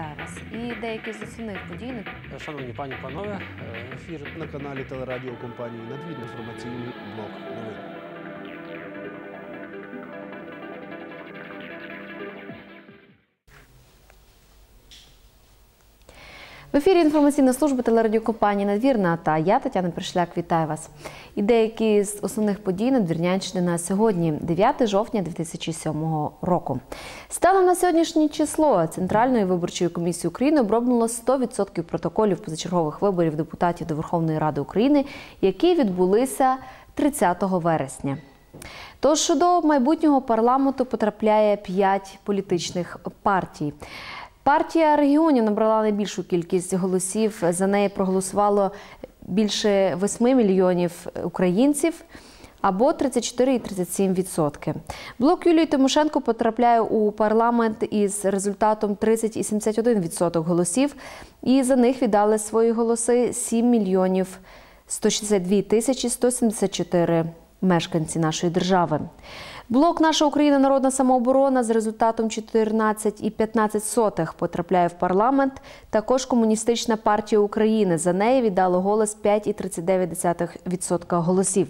вітаю вас. І деякі з основних подій Шановні пані панове, е, ефір на каналі телерадіокомпанії «Надвір» інформаційний блок новин. В ефірі інформаційна служба телерадіокомпанії Надвірна та я, Тетяна Пришляк, вітаю вас. І деякі з основних подій Надвірнянщини на сьогодні, 9 жовтня 2007 року. Станом на сьогоднішнє число Центральної виборчої комісії України оброблено 100% протоколів позачергових виборів депутатів до Верховної Ради України, які відбулися 30 вересня. Тож до майбутнього парламенту потрапляє 5 політичних партій. Партія регіонів набрала найбільшу кількість голосів. За неї проголосувало більше 8 мільйонів українців. Або 34,37%. Блок Юлії Тимошенко потрапляє у парламент із результатом 30,71% голосів, і за них віддали свої голоси 7 мільйонів 162 тисячі 174 мешканці нашої держави. Блок Наша Україна Народна самооборона з результатом 14,15 потрапляє в парламент. Також комуністична партія України. За неї віддало голос 5,39% голосів.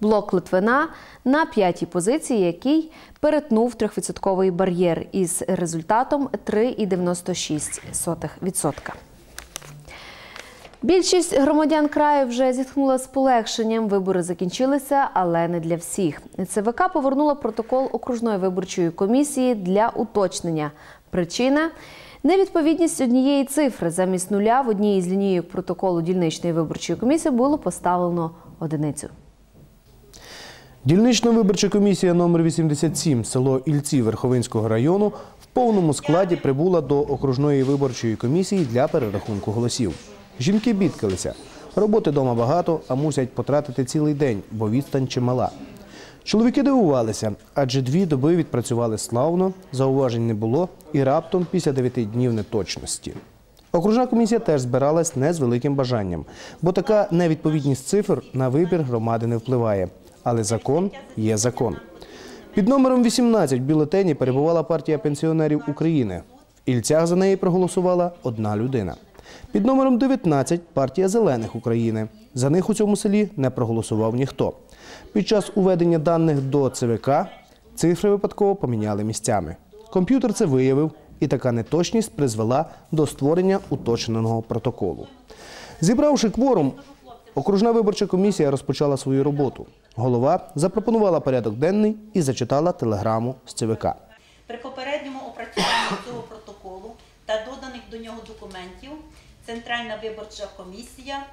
Блок Литвина на п'ятій позиції, який перетнув 3% бар'єр із результатом 3,96%. Більшість громадян краю вже зітхнула з полегшенням. Вибори закінчилися, але не для всіх. ЦВК повернула протокол окружної виборчої комісії для уточнення. Причина невідповідність однієї цифри замість нуля в одній із лінійок протоколу дільничної виборчої комісії було поставлено одиницю. Дільнична виборча комісія номер 87 село Ільці Верховинського району в повному складі прибула до окружної виборчої комісії для перерахунку голосів. Жінки бідкалися. Роботи дома багато, а мусять потратити цілий день, бо відстань чимала. Чоловіки дивувалися, адже дві доби відпрацювали славно, зауважень не було і раптом після дев'яти днів неточності. Окружна комісія теж збиралась не з великим бажанням, бо така невідповідність цифр на вибір громади не впливає. Але закон є закон. Під номером 18 в бюлетені перебувала партія пенсіонерів України. В Ільцях за неї проголосувала одна людина. Під номером 19 партія зелених України. За них у цьому селі не проголосував ніхто. Під час уведення даних до ЦВК цифри випадково поміняли місцями. Комп'ютер це виявив, і така неточність призвела до створення уточненого протоколу. Зібравши кворум, окружна виборча комісія розпочала свою роботу. Голова запропонувала порядок денний і зачитала телеграму з ЦВК. При попередньому опрацюванні цього протоколу та доданих до нього документів Центральна виборча комісія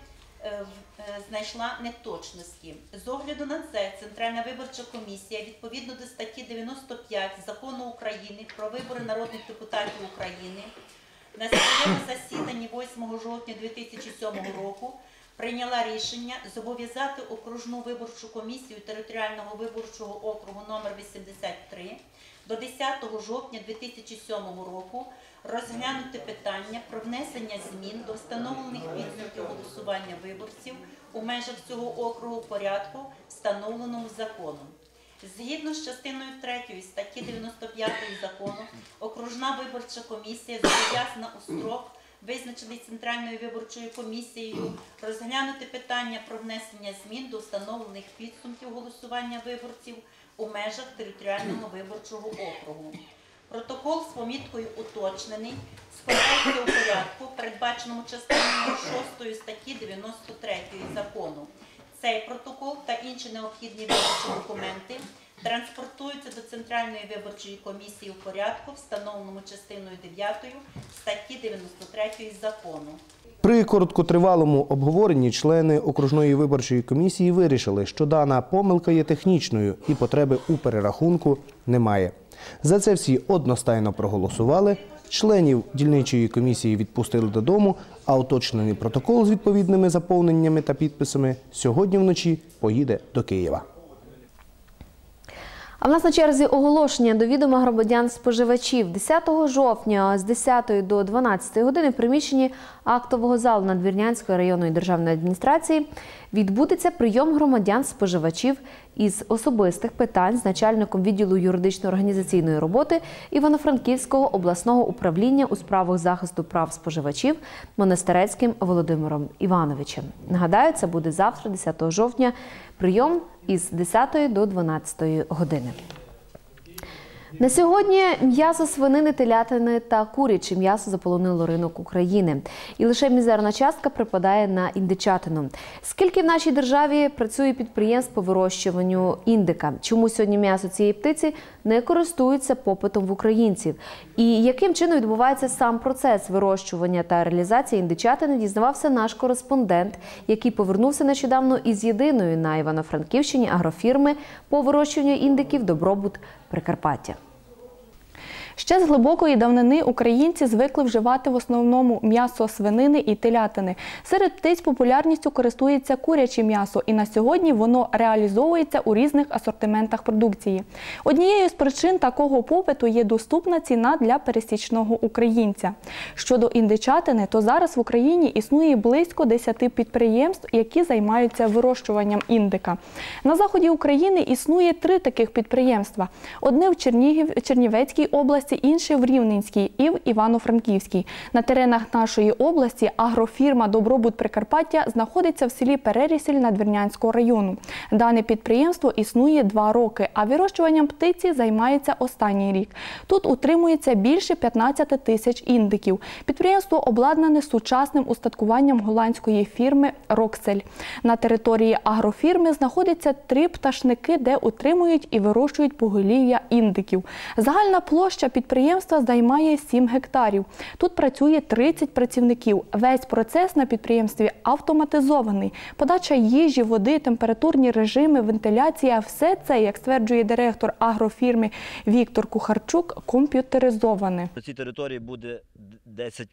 е, е, знайшла неточності. З огляду на це Центральна виборча комісія відповідно до статті 95 Закону України про вибори народних депутатів України на своєму засіданні 8 жовтня 2007 року прийняла рішення зобов'язати окружну виборчу комісію територіального виборчого округу номер 83 до 10 жовтня 2007 року розглянути питання про внесення змін до встановлених підсумків голосування виборців у межах цього округу порядку, встановленому законом. Згідно з частиною 3 статті 95 закону, окружна виборча комісія зобов'язана у строк, визначений Центральною виборчою комісією, розглянути питання про внесення змін до встановлених підсумків голосування виборців у межах територіального виборчого округу. Протокол з поміткою уточнений, складається у порядку, передбаченому частиною 6 статті 93 закону. Цей протокол та інші необхідні виборчі документи транспортуються до Центральної виборчої комісії у порядку, встановленому частиною 9 статті 93 закону. При короткотривалому обговоренні члени окружної виборчої комісії вирішили, що дана помилка є технічною і потреби у перерахунку немає. За це всі одностайно проголосували. Членів дільничої комісії відпустили додому, а уточнений протокол з відповідними заповненнями та підписами сьогодні вночі поїде до Києва. А в нас на черзі оголошення до відома громадян споживачів 10 жовтня з 10 до 12 години в приміщенні актового залу Надвірнянської районної державної адміністрації відбудеться прийом громадян споживачів із особистих питань з начальником відділу юридично-організаційної роботи Івано-Франківського обласного управління у справах захисту прав споживачів Монастирецьким Володимиром Івановичем. Нагадаю, це буде завтра, 10 жовтня, прийом із 10 до 12 години. На сьогодні м'ясо свинини, телятини та куряче м'ясо заполонило ринок України. І лише мізерна частка припадає на індичатину. Скільки в нашій державі працює підприємств по вирощуванню індика? Чому сьогодні м'ясо цієї птиці не користується попитом в українців? І яким чином відбувається сам процес вирощування та реалізації індичатини, дізнавався наш кореспондент, який повернувся нещодавно із єдиної на Івано-Франківщині агрофірми по вирощуванню індиків Добробут Прикарпаття. Ще з глибокої давнини українці звикли вживати в основному м'ясо свинини і телятини. Серед птиць популярністю користується куряче м'ясо, і на сьогодні воно реалізовується у різних асортиментах продукції. Однією з причин такого попиту є доступна ціна для пересічного українця. Щодо індичатини, то зараз в Україні існує близько 10 підприємств, які займаються вирощуванням індика. На заході України існує три таких підприємства: одне в Чернігів, Чернівецькій області, інше в Рівненській і в Івано-Франківській. На теренах нашої області агрофірма Добробут Прикарпаття знаходиться в селі Перерісіль Надвірнянського району. Дане підприємство існує два роки, а вирощуванням птиці займається останній рік. Тут утримується більше 15 тисяч індиків. Підприємство обладнане сучасним устаткуванням голландської фірми Роксель. На території агрофірми знаходяться три пташники, де утримують і вирощують поголів'я індиків. Загальна площа підприємства займає 7 гектарів. Тут працює 30 працівників. Весь процес на підприємстві автоматизований. Подача їжі, води, температурні режими, вентиляція все це, як стверджує директор агрофірми Віктор Кухарчук, комп'ютеризоване. На цій території буде д- 10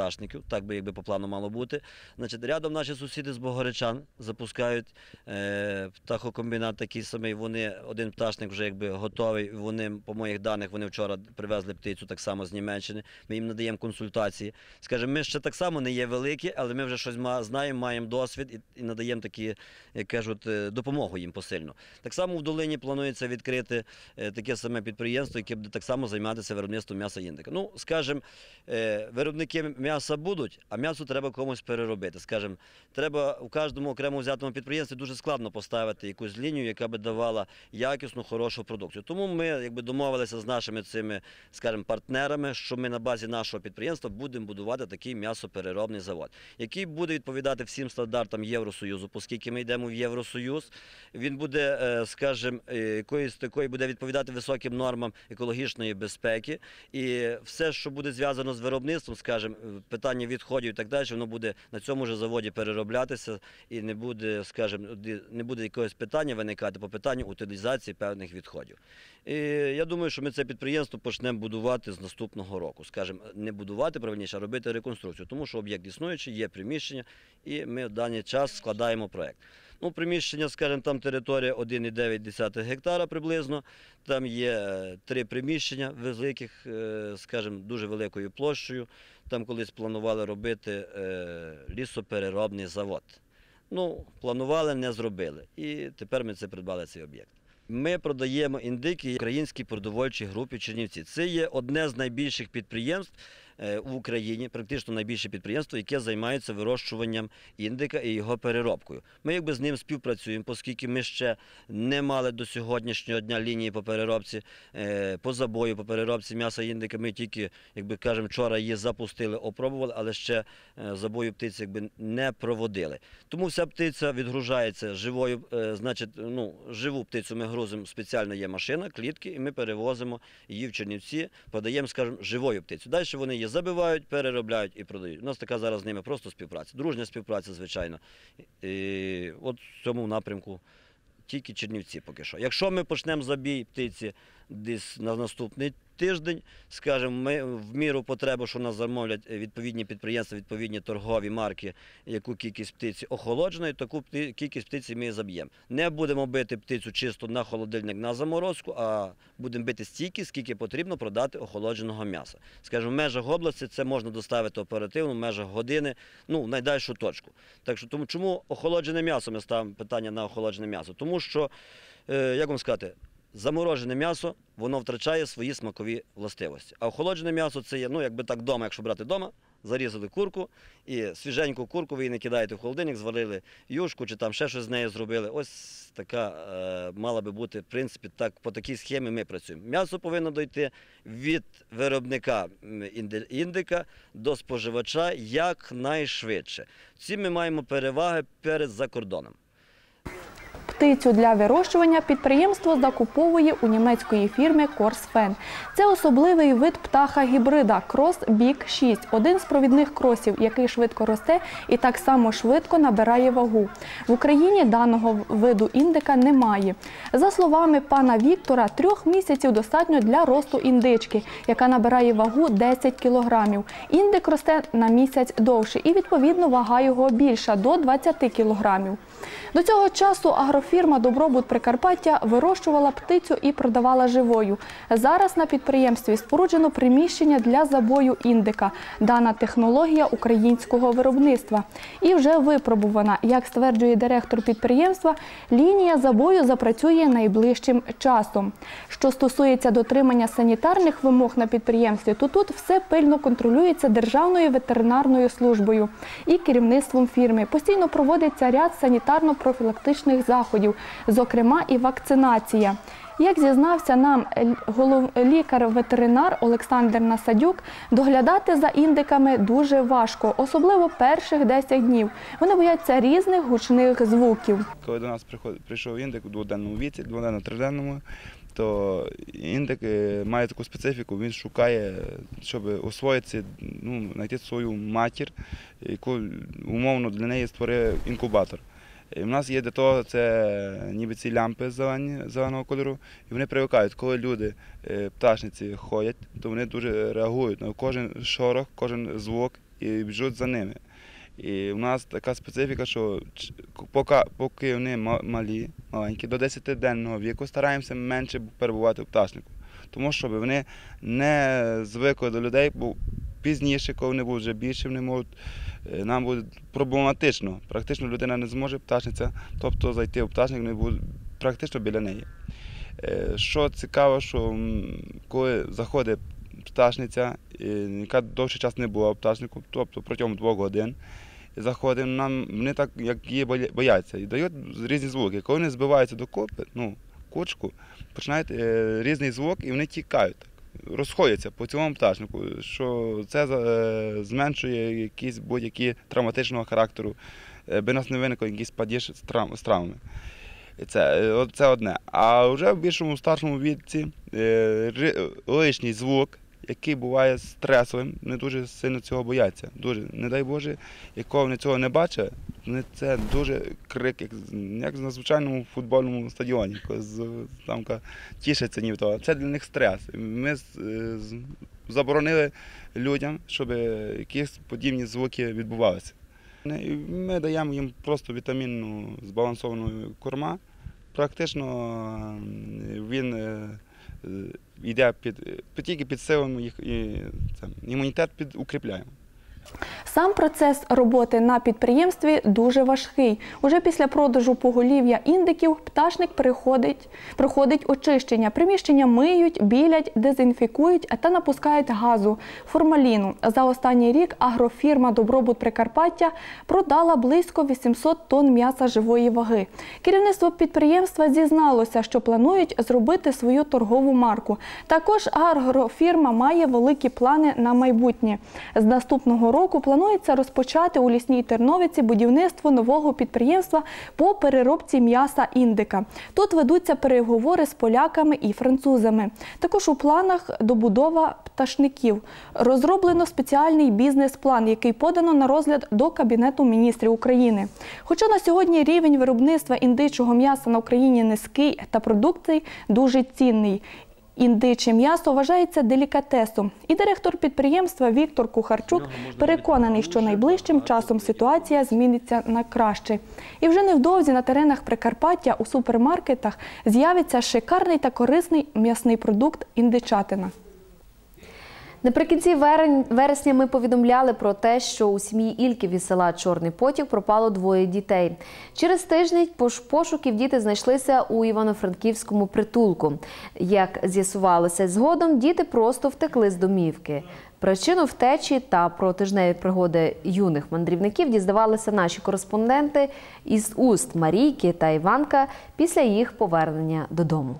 пташників, так би якби по плану мало бути. Значить, рядом наші сусіди з Богоречан запускають е, птахокомбінат такий самий. Вони один пташник вже якби готовий. Вони, по моїх даних, вони вчора привезли птицю так само з Німеччини. Ми їм надаємо консультації. Скажімо, ми ще так само не є великі, але ми вже щось знаємо, маємо досвід і, і надаємо такі, як кажуть, е, допомогу їм посильно. Так само в долині планується відкрити е, таке саме підприємство, яке буде так само займатися виробництвом м'яса індика. Ну, скажімо, е, виробники м'яса будуть, а м'ясо треба комусь переробити. Скажімо, треба у кожному окремо взятому підприємстві дуже складно поставити якусь лінію, яка би давала якісну, хорошу продукцію. Тому ми якби домовилися з нашими цими, скажімо, партнерами, що ми на базі нашого підприємства будемо будувати такий м'ясопереробний завод, який буде відповідати всім стандартам Євросоюзу, оскільки ми йдемо в Євросоюз. Він буде, е, скажімо, е, якоюсь такою буде відповідати високим нормам екологічної безпеки. І все, що буде зв'язано з виробництвом, скажімо, питання відходів і так далі, воно буде на цьому ж заводі перероблятися і не буде, скажімо, не буде якогось питання виникати по питанню утилізації певних відходів. І я думаю, що ми це підприємство почнемо будувати з наступного року. Скажімо, не будувати правильніше, а робити реконструкцію, тому що об'єкт існуючий, є приміщення, і ми в даний час складаємо проект. Ну, приміщення, скажімо, там територія 1,9 гектара приблизно. Там є е, три приміщення великих, е, скажімо, дуже великою площею. Там колись планували робити е, лісопереробний завод. Ну, планували, не зробили. І тепер ми це придбали цей об'єкт. Ми продаємо індики українській продовольчій групі Чернівці. Це є одне з найбільших підприємств в Україні, практично найбільше підприємство, яке займається вирощуванням індика і його переробкою. Ми якби з ним співпрацюємо, оскільки ми ще не мали до сьогоднішнього дня лінії по переробці, е, по забою, по переробці м'яса індика. Ми тільки, якби кажемо, вчора її запустили, опробували, але ще е, забою птиці якби не проводили. Тому вся птиця відгружається живою, е, значить, ну, живу птицю ми грузимо, спеціально є машина, клітки, і ми перевозимо її в Чернівці, подаємо, скажімо, живою птицю. Далі вони її забивають, переробляють і продають. У нас така зараз з ними просто співпраця. Дружня співпраця, звичайно. І от в цьому напрямку тільки Чернівці поки що. Якщо ми почнемо забій птиці десь на наступний тиждень, скажімо, ми в міру потреби, що нас замовлять відповідні підприємства, відповідні торгові марки, яку кількість птиці охолодженої, таку кількість птиці ми заб'ємо. Не будемо бити птицю чисто на холодильник на заморозку, а будемо бити стільки, скільки потрібно продати охолодженого м'яса. Скажімо, в межах області це можна доставити оперативно, в межах години, ну, в найдальшу точку. Так що тому, чому охолоджене м'ясо? Ми ставимо питання на охолоджене м'ясо. Тому що, е, як вам сказати, заморожене м'ясо воно втрачає свої смакові властивості. А охолоджене м'ясо це є, ну, якби так вдома, якщо брати вдома, зарізали курку і свіженьку курку ви її не кидаєте в холодильник, зварили юшку чи там ще щось з нею зробили. Ось така е, мала би бути, в принципі, так, по такій схемі ми працюємо. М'ясо повинно дойти від виробника індика до споживача якнайшвидше. Ці ми маємо переваги перед закордоном. Птицю для вирощування підприємство закуповує у німецької фірми Корсфен. Це особливий вид птаха-гібрида Крос Бік 6, один з провідних кросів, який швидко росте і так само швидко набирає вагу. В Україні даного виду індика немає. За словами пана Віктора, трьох місяців достатньо для росту індички, яка набирає вагу 10 кілограмів. Індик росте на місяць довше і, відповідно, вага його більша до 20 кілограмів. До цього часу агрофірма Добробут Прикарпаття вирощувала птицю і продавала живою. Зараз на підприємстві споруджено приміщення для забою індика. Дана технологія українського виробництва. І вже випробувана, як стверджує директор підприємства, лінія забою запрацює найближчим часом. Що стосується дотримання санітарних вимог на підприємстві, то тут все пильно контролюється Державною ветеринарною службою і керівництвом фірми. Постійно проводиться ряд санітарно-профілактичних заходів, зокрема і вакцинація. Як зізнався нам лікар-ветеринар Олександр Насадюк, доглядати за індиками дуже важко, особливо перших 10 днів. Вони бояться різних гучних звуків. Коли до нас прийшов індик у дводенному віці, дводенно-триденному, то індик е, має таку специфіку, він шукає, щоб освоїтися, ну, знайти свою матір, яку умовно для неї створив інкубатор. В нас є для того це ніби ці лямпи зелені, зеленого кольору, і вони привикають, коли люди, е, пташниці ходять, то вони дуже реагують на кожен шорох, кожен звук і біжуть за ними. І в нас така специфіка, що поки, поки вони ма- малі, маленькі, до 10-денного віку стараємося менше перебувати в пташнику. Тому що вони не звикли до людей, бо пізніше, коли вони будуть вже більше, вони можуть, е, нам буде проблематично. Практично людина не зможе пташниця, тобто зайти в пташник не буде практично біля неї. Е, Що цікаво, що коли заходить пташниця, е, яка довший час не була в пташнику, тобто протягом двох годин, заходимо, нам вони так як її бояться і дають різні звуки. Коли вони збиваються до копи, ну, кучку, починають різний звук і вони тікають. Розходяться по цілому пташнику, що це е, зменшує якісь будь-які травматичного характеру, е, би нас не виникло якісь падіж з, трав- з травмами. І Це, е, це одне. А вже в більшому старшому віці лишній звук, який буває стресовим, не дуже сильно цього бояться. Дуже, не дай Боже, якого вони цього не бачать, вони це дуже крик, як, як на звичайному футбольному стадіоні, там тішаться ні в того. Це для них стрес. Ми е, заборонили людям, щоб якісь подібні звуки відбувалися. Ми даємо їм просто вітамінну збалансовану корма. Практично він е, е, йде під, під тільки підсилимо їх і це, імунітет під, укріпляємо. Сам процес роботи на підприємстві дуже важкий. Уже після продажу поголів'я індиків пташник переходить, проходить очищення. Приміщення миють, білять, дезінфікують та напускають газу, формаліну. За останній рік агрофірма Добробут Прикарпаття продала близько 800 тонн м'яса живої ваги. Керівництво підприємства зізналося, що планують зробити свою торгову марку. Також агрофірма має великі плани на майбутнє. З наступного року планується розпочати у лісній Терновиці будівництво нового підприємства по переробці м'яса індика. Тут ведуться переговори з поляками і французами. Також у планах добудова пташників. Розроблено спеціальний бізнес-план, який подано на розгляд до Кабінету міністрів України. Хоча на сьогодні рівень виробництва індичого м'яса на Україні низький та продукцій дуже цінний. Індиче м'ясо вважається делікатесом, і директор підприємства Віктор Кухарчук переконаний, що найближчим часом ситуація зміниться на краще. І вже невдовзі на теренах Прикарпаття у супермаркетах з'явиться шикарний та корисний м'ясний продукт індичатина. Наприкінці вересня ми повідомляли про те, що у сім'ї Ільків із села Чорний Потік пропало двоє дітей. Через тиждень пошуків діти знайшлися у Івано-Франківському притулку. Як з'ясувалося згодом, діти просто втекли з домівки. Причину втечі та про тижневі пригоди юних мандрівників дізнавалися наші кореспонденти із уст Марійки та Іванка після їх повернення додому.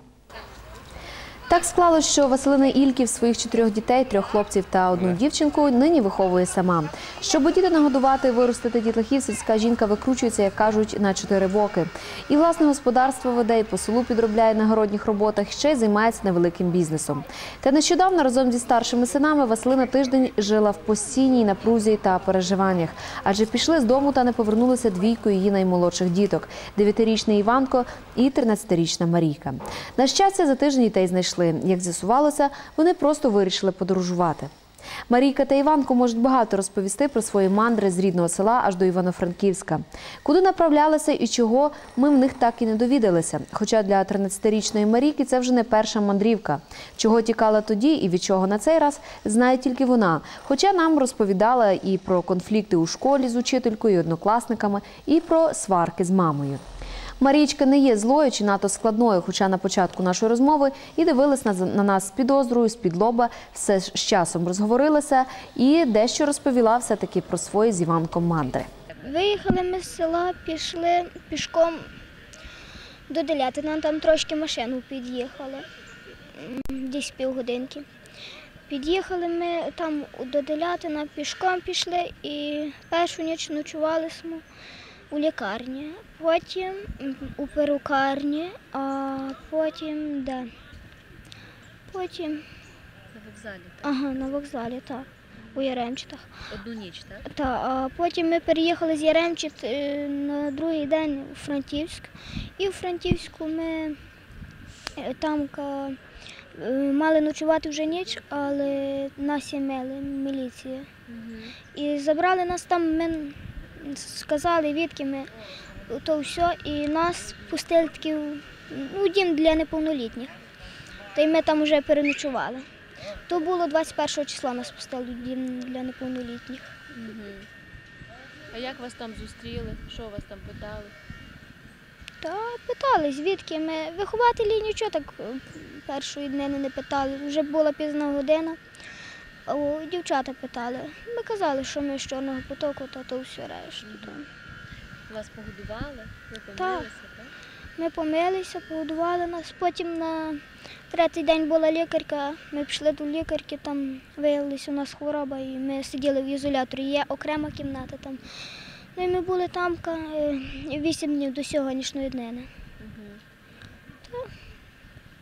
Так склалося, що Василина Ільків своїх чотирьох дітей, трьох хлопців та одну дівчинку нині виховує сама. Щоб діти нагодувати і виростити дітлахів, сільська жінка викручується, як кажуть, на чотири боки. І власне господарство веде, і по селу підробляє на городніх роботах, ще й займається невеликим бізнесом. Та нещодавно разом зі старшими синами Василина тиждень жила в постійній напрузі та переживаннях, адже пішли з дому та не повернулися двійко її наймолодших діток: дев'ятирічний Іванко і 13-річна Марійка. На щастя, за тиждень дітей знайшли. Як з'ясувалося, вони просто вирішили подорожувати. Марійка та Іванко можуть багато розповісти про свої мандри з рідного села аж до Івано-Франківська. Куди направлялися і чого, ми в них так і не довідалися. Хоча для 13-річної Марійки це вже не перша мандрівка. Чого тікала тоді і від чого на цей раз, знає тільки вона. Хоча нам розповідала і про конфлікти у школі з учителькою, і однокласниками, і про сварки з мамою. Марічка не є злою чи надто складною, хоча на початку нашої розмови і дивилась на, на нас з підозрою, з-під лоба, все з часом розговорилася і дещо розповіла все-таки про свої з Іванком мандри. Виїхали ми з села, пішли пішком до Делятина, там трошки машину під'їхали, десь півгодинки. Під'їхали ми там до Делятина, пішком пішли і першу ніч ночували ми у лікарні, потім у перукарні, а потім де? Потім На вокзалі ага, на вокзалі, так, у Яремчитах. одну ніч, так? Та, а потім ми переїхали з Яремчит е, на другий день у Франківськ. І в Франківську ми е, там е, мали ночувати вже ніч, але нас імели міліція. І забрали нас там, ми сказали, відки ми то все, і нас пустили таки в ну, дім для неповнолітніх. Та й ми там вже переночували. То було 21 числа нас пустили дім для неповнолітніх. А як вас там зустріли? Що вас там питали? Та питали, звідки ми. Вихователі нічого так е, першої днини не питали. Вже була пізна година. О, дівчата питали. Ми казали, що ми з чорного потоку, та то все решту. то. Вас погодували? Ви Так. помилися, так? Ми помилися, погодували нас. Потім на третій день була лікарка. Ми пішли до лікарки, там виявилася у нас хвороба, і ми сиділи в ізоляторі. Є окрема кімната там. Ну і ми були там е, вісім днів до сьогоднішньої днини. Та,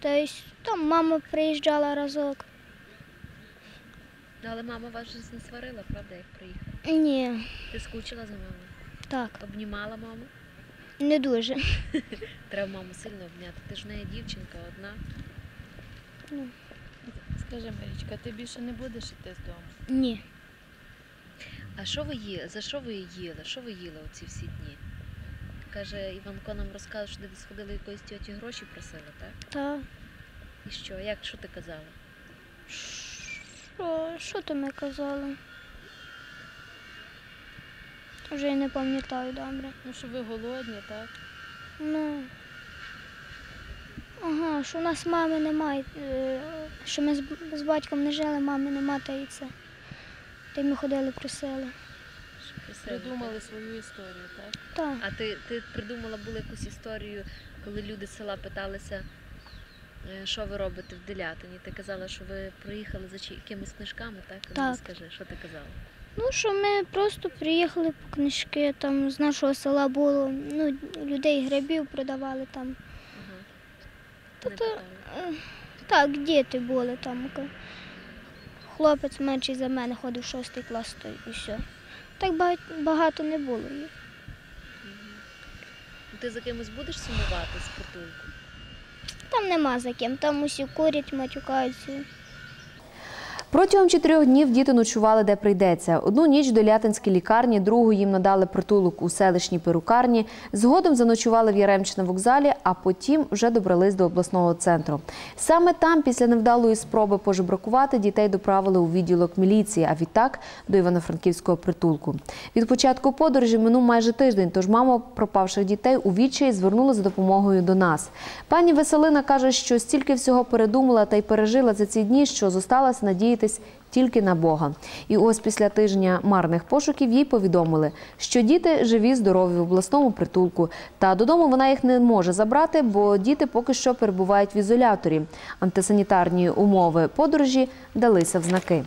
тобто там мама приїжджала разок. Ну, але мама вас же не сварила, правда, як приїхала? Ні, Ти скучила за мамою? так, Обнімала маму? не дуже. Треба маму сильно обняти. Ти ж в неї дівчинка одна. Скажи, Марічка, ти більше не будеш іти з дому? Ні. А що ви їли? За що ви їли? Що ви їли оці всі дні? Каже, Іванко нам розказав, що ви сходили якоїсь тьоті гроші просили, так? Та І що? Як що ти казала? Що, що то ми казали? Вже й не пам'ятаю добре. Ну, що ви голодні, так? Ну. Ага, що у нас мами немає, е, що ми з, батьком не жили, мами нема, та і це. Та й ми ходили просили. Придумали свою історію, так? Так. А ти, ти придумала була якусь історію, коли люди з села питалися, що ви робите в Делятині? Ти казала, що ви приїхали за якимись книжками, так? Ну, Так. Скажи, що ти казала? Ну, що ми просто приїхали по книжки, там з нашого села було, ну, людей грибів продавали там. Ага. Та Не то- питала. Е, Так, діти були там. Хлопець менший за мене ходив шостий клас то і все. Так багато, не було їх. Ти за кимось будеш сумувати з притулку? Там нема за ким, там усі курять, матюкаються. Протягом чотирьох днів діти ночували де прийдеться. Одну ніч до Лятинській лікарні, другу їм надали притулок у селищній перукарні. Згодом заночували в Яремчі вокзалі, а потім вже добрались до обласного центру. Саме там, після невдалої спроби пожебракувати, дітей доправили у відділок міліції, а відтак до Івано-Франківського притулку. Від початку подорожі минув майже тиждень, тож мама пропавших дітей у відчаї звернула за допомогою до нас. Пані Веселина каже, що стільки всього передумала та й пережила за ці дні, що зосталася надіятись тільки на Бога. І ось після тижня марних пошуків їй повідомили, що діти живі, здорові в обласному притулку. Та додому вона їх не може забрати, бо діти поки що перебувають в ізоляторі. Антисанітарні умови подорожі далися в знаки.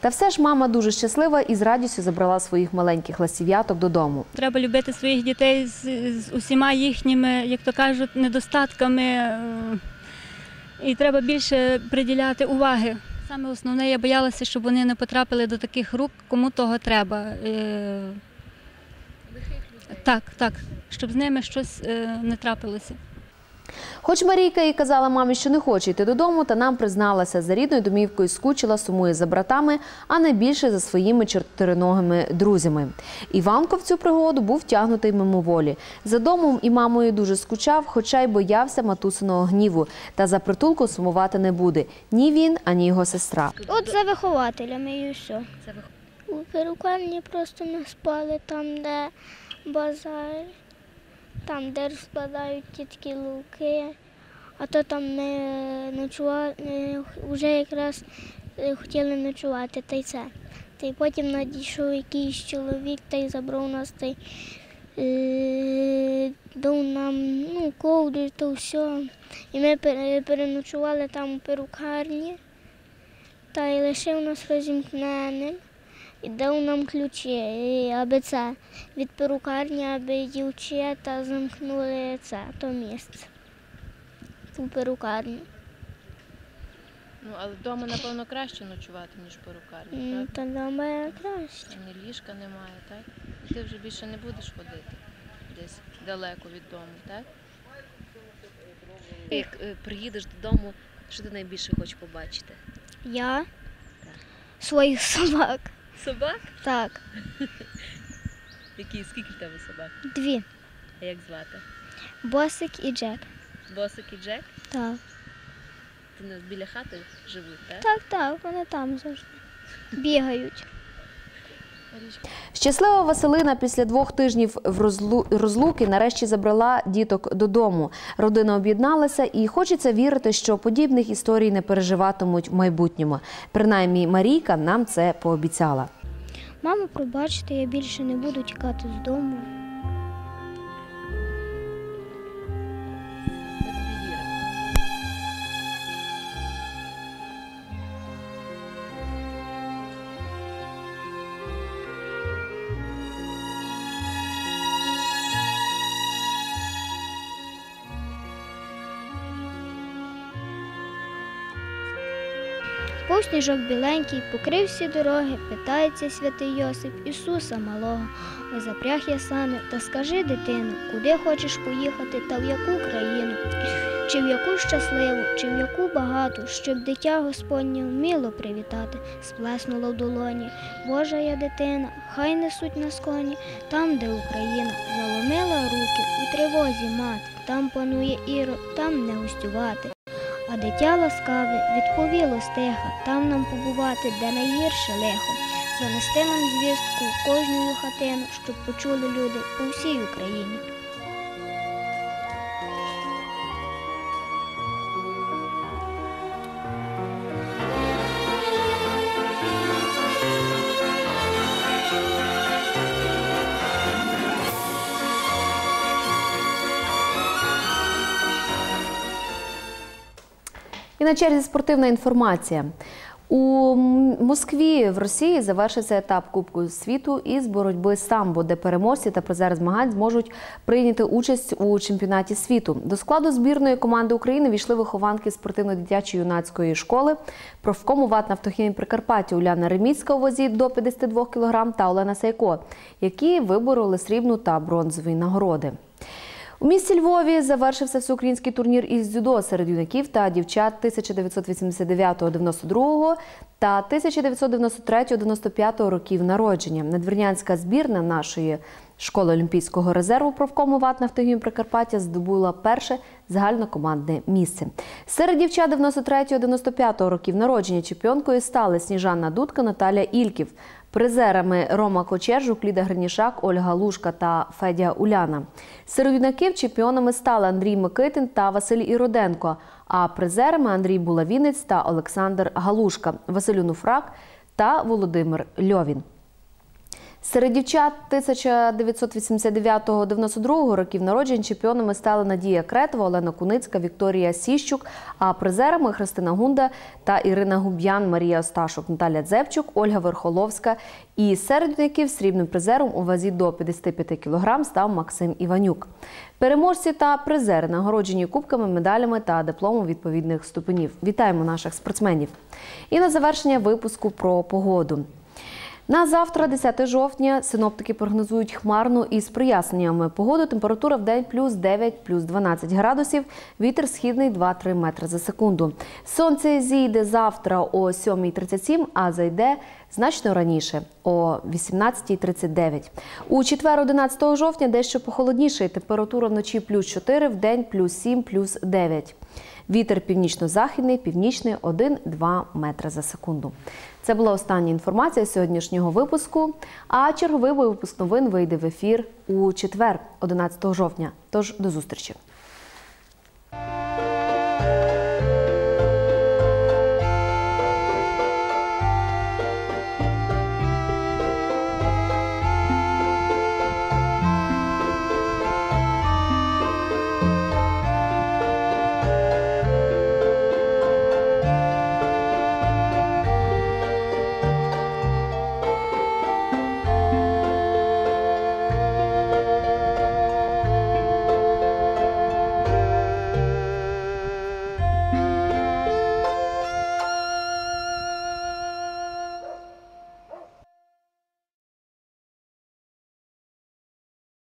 Та все ж мама дуже щаслива і з радістю забрала своїх маленьких ласів'яток додому. Треба любити своїх дітей з, з усіма їхніми, як то кажуть, недостатками. е, І треба більше приділяти уваги. Саме основне, я боялася, щоб вони не потрапили до таких рук, кому того треба. Е, Так, так, щоб з ними щось е, не трапилося. Хоч Марійка і казала мамі, що не хоче йти додому, та нам призналася, за рідною домівкою скучила, сумує за братами, а найбільше за своїми чотириногими друзями. Іванко в цю пригоду був втягнутий мимоволі. За домом і мамою дуже скучав, хоча й боявся матусиного гніву. Та за притулку сумувати не буде ні він, ані його сестра. От за вихователями і все. У перукарні просто не спали там, де базар, там, де розкладають тітки луки, а то там не ночували, вже якраз е, хотіли ночувати, та й це. Та й потім надійшов якийсь чоловік та й забрав нас та й е, дав нам ну, ковдру, то все. І ми переночували там у перукарні, та й лишив нас розімкненим і дав нам ключі, аби це від перукарні, аби дівчата замкнули це, то місце. Ту перукарню. Ну, але вдома, напевно, краще ночувати, ніж перукарні, правда? Та дома краще. Ні ліжка немає, так? І ти вже більше не будеш ходити десь далеко від дому, так? як е, приїдеш додому, що ти найбільше хочеш побачити? Я своїх собак. Собак? Так, Які, скільки в тебе собак? дві. А як звати? Босик і Джек. Босик і Джек? Так. Ти нас біля хати живуть, так? Так, так, вони там завжди. Бігають. Щаслива Василина після двох тижнів в розлу- розлуки нарешті забрала діток додому. Родина об'єдналася і хочеться вірити, що подібних історій не переживатимуть в майбутньому. Принаймні Марійка нам це пообіцяла. Мамо, пробачте, я більше не буду тікати з дому. Сніжок біленький, покрив всі дороги, питається святий Йосип Ісуса малого. Ой, запряг я сани, та скажи, дитину, куди хочеш поїхати та в яку країну, чи в яку щасливу, чи в яку багату, щоб дитя Господнє вміло привітати, сплеснуло в долоні. Божа я дитина, хай несуть на склоні, там, де Україна заломила руки у тривозі мати, там панує ірод, там не гостювати. А дитя ласкаве відповіло стиха, там нам побувати, де найгірше лихо. Занести нам звістку в кожну хатину, щоб почули люди по всій Україні. На черзі спортивна інформація. У Москві в Росії завершиться етап Кубку світу із боротьби самбо, де переможці та призери змагань зможуть прийняти участь у чемпіонаті світу. До складу збірної команди України війшли вихованки спортивно-дитячої юнацької школи, профкому ВАТ «Нафтохімії Прикарпаття» Уляна Реміцька у вазі до 52 кг та Олена Сайко, які вибороли срібну та бронзові нагороди. У місті Львові завершився всеукраїнський турнір із дзюдо серед юнаків та дівчат 1989-92 та 1993-95 років народження. Надвірнянська збірна нашої школи Олімпійського резерву профкому ВАТ «Нафтогім Прикарпаття здобула перше загальнокомандне місце. Серед дівчат 93-95 років народження чемпіонкою стали Сніжана Дудка, Наталя Ільків. Призерами Рома Кочержук, Ліда Гринішак, Ольга Лушка та Федя Уляна. Серед юнаків чемпіонами стали Андрій Микитин та Василь Іроденко, а призерами Андрій Булавінець та Олександр Галушка, Василь Нуфрак та Володимир Льовін. Серед дівчат 1989-92 років народжень чемпіонами стали Надія Кретова, Олена Куницька, Вікторія Сіщук, а призерами Христина Гунда та Ірина Губ'ян, Марія Осташук, Наталя Дзепчук, Ольга Верхоловська. І серед яких срібним призером у вазі до 55 кг став Максим Іванюк. Переможці та призери нагороджені кубками, медалями та дипломом відповідних ступенів. Вітаємо наших спортсменів. І на завершення випуску про погоду. На завтра, 10 жовтня, синоптики прогнозують хмарну із проясненнями. Погоду температура в день плюс 9, плюс 12 градусів, вітер східний 2-3 метри за секунду. Сонце зійде завтра о 7.37, а зайде значно раніше о 18.39. У четвер, 11 жовтня, дещо похолодніше. Температура вночі плюс 4, в день плюс 7, плюс 9. Вітер північно-західний, північний 1-2 метри за секунду. Це була остання інформація сьогоднішнього випуску. А черговий випуск новин вийде в ефір у четвер, 11 жовтня. Тож до зустрічі.